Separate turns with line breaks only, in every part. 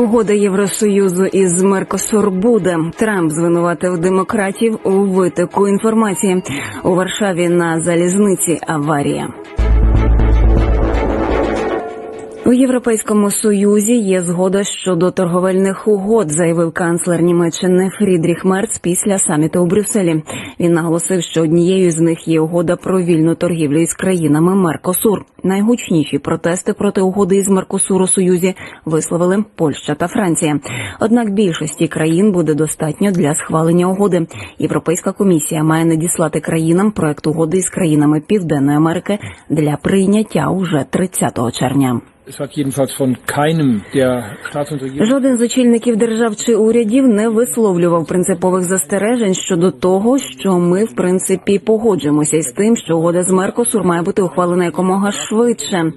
Угода Євросоюзу із Меркосур буде. Трамп звинуватив демократів у витоку інформації у Варшаві на залізниці. Аварія. У Європейському Союзі є згода щодо торговельних угод, заявив канцлер Німеччини Фрідріх Мерц після саміту у Брюсселі. Він наголосив, що однією з них є угода про вільну торгівлю із країнами Меркосур. Найгучніші протести проти угоди із Меркосур у Союзі висловили Польща та Франція. Однак більшості країн буде достатньо для схвалення угоди. Європейська комісія має надіслати країнам проект угоди із країнами Південної Америки для прийняття уже 30 червня. Жоден з очільників держав чи урядів не висловлював принципових застережень щодо того, що ми в принципі погоджуємося із тим, що угода з Меркосур має бути ухвалена якомога швидше.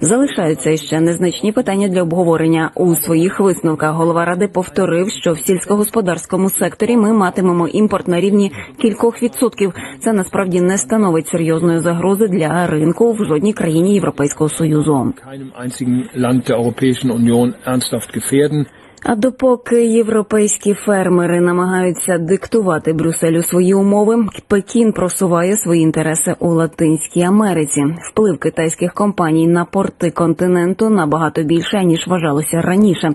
Залишаються іще незначні питання для обговорення у своїх висновках. Голова ради повторив, що в сільськогосподарському секторі ми матимемо імпорт на рівні кількох відсотків. Це насправді не становить серйозної загрози для ринку в жодній країні Європейського союзу.
Einzigen Land der Europäischen Union ernsthaft gefährden.
А допоки європейські фермери намагаються диктувати Брюсселю свої умови, Пекін просуває свої інтереси у Латинській Америці. Вплив китайських компаній на порти континенту набагато більше ніж вважалося раніше.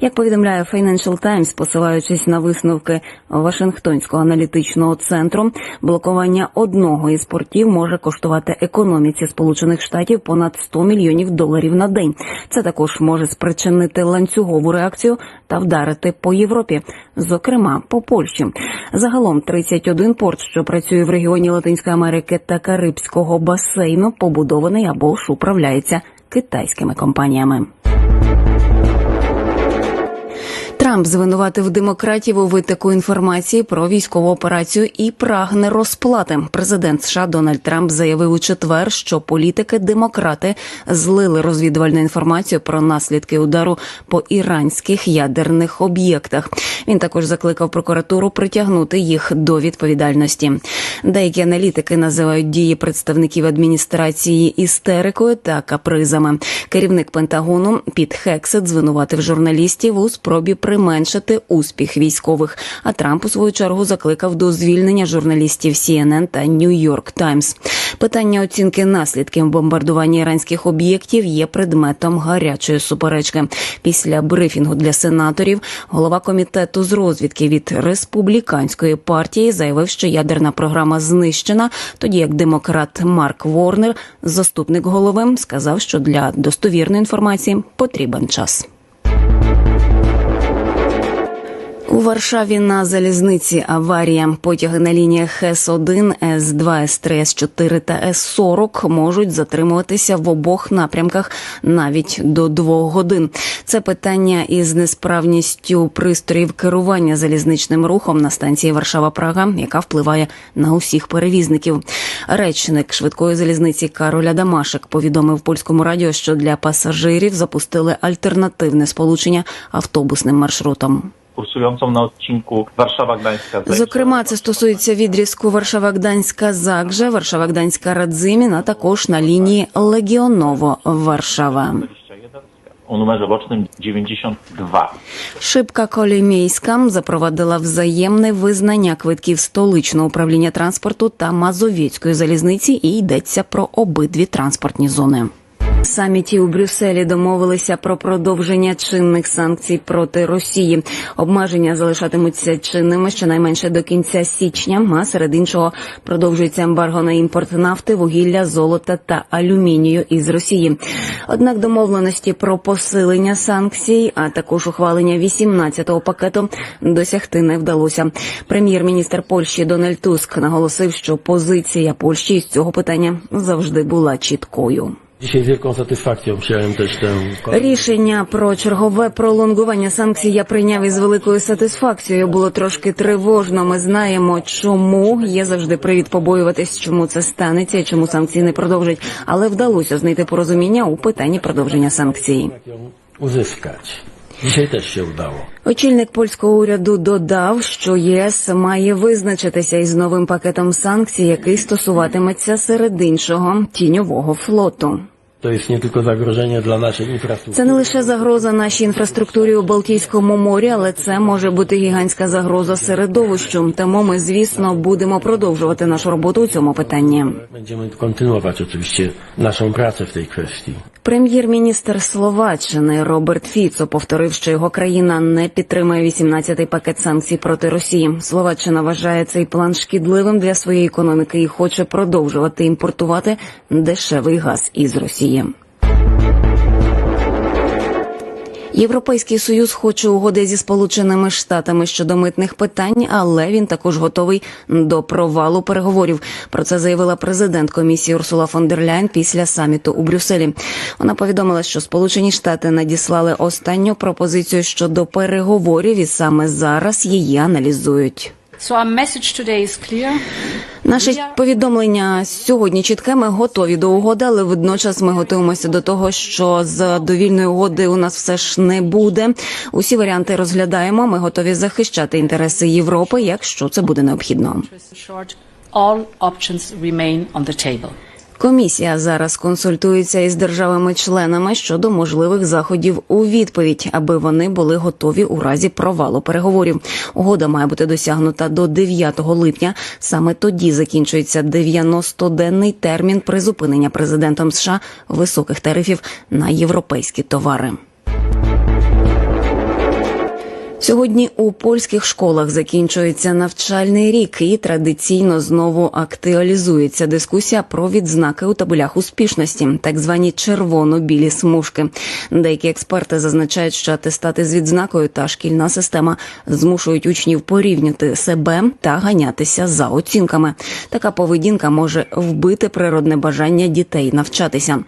Як повідомляє Financial Times, посилаючись на висновки Вашингтонського аналітичного центру, блокування одного із портів може коштувати економіці Сполучених Штатів понад 100 мільйонів доларів на день. Це також може спричинити ланцюгову реакцію та вдарити по Європі, зокрема по Польщі. Загалом 31 порт, що працює в регіоні Латинської Америки та Карибського басейну, побудований або ж управляється китайськими компаніями. Трамп звинуватив демократів у витоку інформації про військову операцію і прагне розплати. Президент США Дональд Трамп заявив у четвер, що політики демократи злили розвідувальну інформацію про наслідки удару по іранських ядерних об'єктах. Він також закликав прокуратуру притягнути їх до відповідальності. Деякі аналітики називають дії представників адміністрації істерикою та капризами. Керівник Пентагону Піт Хексет звинуватив журналістів у спробі применшити успіх військових. А Трамп у свою чергу закликав до звільнення журналістів CNN та New York Times. Питання оцінки наслідків бомбардування іранських об'єктів є предметом гарячої суперечки. Після брифінгу для сенаторів голова комітету з розвідки від республіканської партії заявив, що ядерна програма знищена. Тоді як демократ Марк Ворнер, заступник голови, сказав, що для достовірної інформації потрібен час. У Варшаві на залізниці аварія. Потяги на лініях С1, С2, С3, С4 та С40 можуть затримуватися в обох напрямках навіть до двох годин. Це питання із несправністю пристроїв керування залізничним рухом на станції Варшава-Прага, яка впливає на усіх перевізників. Речник швидкої залізниці Кароль Адамашек повідомив польському радіо, що для пасажирів запустили альтернативне сполучення автобусним маршрутом.
Kursującą na odcinku Warszawa-Gdańska.
Зокрема, це стосується відрізку Варшава-Гданська Загжа, Варшава-Гданська Радзимін, а також на лінії Легіоново Варшава.
21 o numerze bocznym 92.
Шибка Колімейська запровадила взаємне визнання квитків столичного управління транспорту та Мазовєцької залізниці і йдеться про обидві транспортні зони. Саміті у Брюсселі домовилися про продовження чинних санкцій проти Росії. Обмеження залишатимуться чинними щонайменше до кінця січня. А серед іншого продовжується ембарго на імпорт нафти, вугілля, золота та алюмінію із Росії. Однак домовленості про посилення санкцій, а також ухвалення 18-го пакету досягти не вдалося. Прем'єр-міністр Польщі Дональд Туск наголосив, що позиція Польщі з цього питання завжди була чіткою.
Dzisiaj z wielką satysfakcją przyjąłem też tę
Рішення про чергове пролонгування санкцій я прийняв із великою сатисфакцією. Було трошки тривожно. Ми знаємо, чому є завжди привід побоюватись, чому це станеться, і чому санкції не продовжать. Але вдалося знайти порозуміння у питанні продовження санкцій.
uzyskać. Dzisiaj też się udało.
Очільник польського уряду додав, що ЄС має визначитися із новим пакетом санкцій, який стосуватиметься серед іншого тіньового флоту.
To jest nie tylko zagrożenie dla naszej infrastruktury.
Це не лише загроза нашій інфраструктурі у Балтійському морі, але це може бути гігантська загроза середовищу. Тому ми, звісно, будемо продовжувати нашу роботу у цьому питанні.
Będziemy kontynuować oczywiście naszą pracę w tej kwestii.
Прем'єр-міністр Словаччини Роберт Фіцо повторив, що його країна не підтримує 18-й пакет санкцій проти Росії. Словаччина вважає цей план шкідливим для своєї економіки і хоче продовжувати імпортувати дешевий газ із Росії. Європейський союз хоче угоди зі сполученими штатами щодо митних питань, але він також готовий до провалу переговорів. Про це заявила президент комісії Урсула фон дер Ляйн після саміту у Брюсселі. Вона повідомила, що Сполучені Штати надіслали останню пропозицію щодо переговорів, і саме зараз її аналізують.
So our message today is clear.
Наше повідомлення сьогодні чітке. Ми готові до угоди, але водночас ми готуємося до того, що з довільної угоди у нас все ж не буде. Усі варіанти розглядаємо. Ми готові захищати інтереси Європи, якщо це буде необхідно. Комісія зараз консультується із державами-членами щодо можливих заходів у відповідь, аби вони були готові у разі провалу переговорів. Угода має бути досягнута до 9 липня. Саме тоді закінчується 90-денний термін призупинення президентом США високих тарифів на європейські товари. Сьогодні у польських школах закінчується навчальний рік, і традиційно знову актуалізується дискусія про відзнаки у табелях успішності, так звані червоно-білі смужки. Деякі експерти зазначають, що атестати з відзнакою та шкільна система змушують учнів порівняти себе та ганятися за оцінками. Така поведінка може вбити природне бажання дітей навчатися.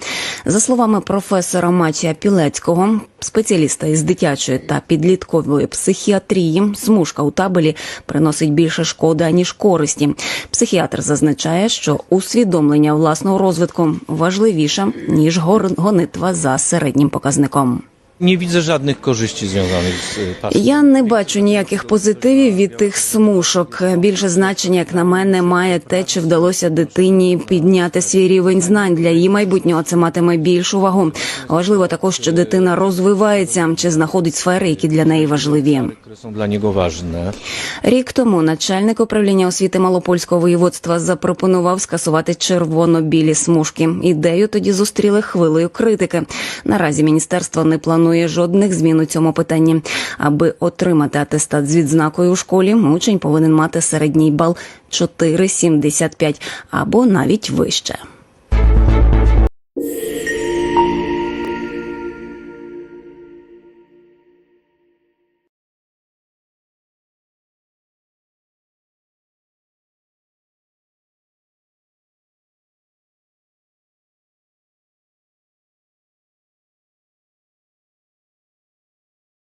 За словами професора Матія Пілецького, спеціаліста із дитячої та підліткової психіатрії, смужка у табелі приносить більше шкоди аніж користі. Психіатр зазначає, що усвідомлення власного розвитку важливіше ніж гонитва за середнім показником.
Nie widzę żadnych korzyści związanych z.
Я не бачу ніяких позитивів від тих смушок. Більше значення, як на мене, має те, чи вдалося дитині підняти свій рівень знань для її майбутнього. Це матиме більшу вагу. Важливо також, що дитина розвивається чи знаходить сфери, які для неї важливі.
które są dla niego ważne.
Рік тому начальник управління освіти Малопольського воєводства запропонував скасувати червоно-білі смужки. Ідею тоді зустріли хвилею критики. Наразі міністерство не планує жодних змін у цьому питанні. Аби отримати атестат з відзнакою у школі, учень повинен мати середній бал 4,75 або навіть вище.